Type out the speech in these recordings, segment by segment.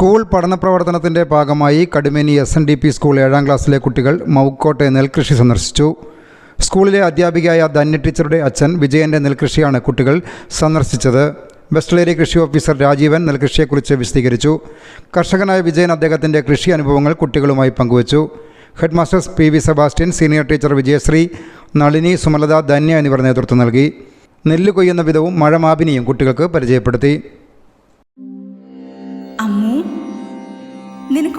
School പഠന പ്രവർത്തനത്തിന്റെ ഭാഗമായി Kadumeni S N D P school ഏഴാം ക്ലാസ്സിലെ കുട്ടികൾ മൗക്കോട്ടെ നെൽകൃഷി സന്ദർശിച്ചു. സ്കൂളിലെ അധ്യാപികയായ ധന്യ ടീച്ചറുടെ അച്ഛൻ വിജയന്റെ നെൽകൃഷിയാണ് കുട്ടികൾ സന്ദർശിച്ചത്. വെസ്റ്റലേരി കൃഷി ഓഫീസർ രാജീവൻ നെൽകൃഷിയെക്കുറിച്ച് വിശദീകരിച്ചു. കർഷകനായ വിജയൻ അദ്ദേഹത്തിന്റെ കൃഷി അനുഭവങ്ങൾ കുട്ടികളുമായി പങ്കുവച്ചു. Head masters P V Sebastian senior teacher Vijayasree Nalini Sumalatha Dhanya എന്നിവർ നേതൃത്വം നൽകി. നെല്ല് കൊയ്യുന്ന വിധവും മഴമാപിനിയും കുട്ടികൾക്ക് പരിചയപ്പെടുത്തി.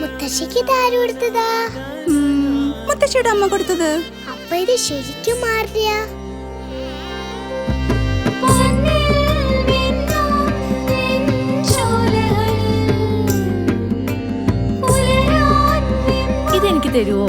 മുത്തശ്ശിക്ക് ഇത് ആര് കൊടുത്തതാ? മുത്തശ്ശിയുടെ അമ്മ കൊടുത്തത്. അപ്പൊ ഇത് ശരിക്കും മാറിയ ഇതെനിക്ക് തരുവോ?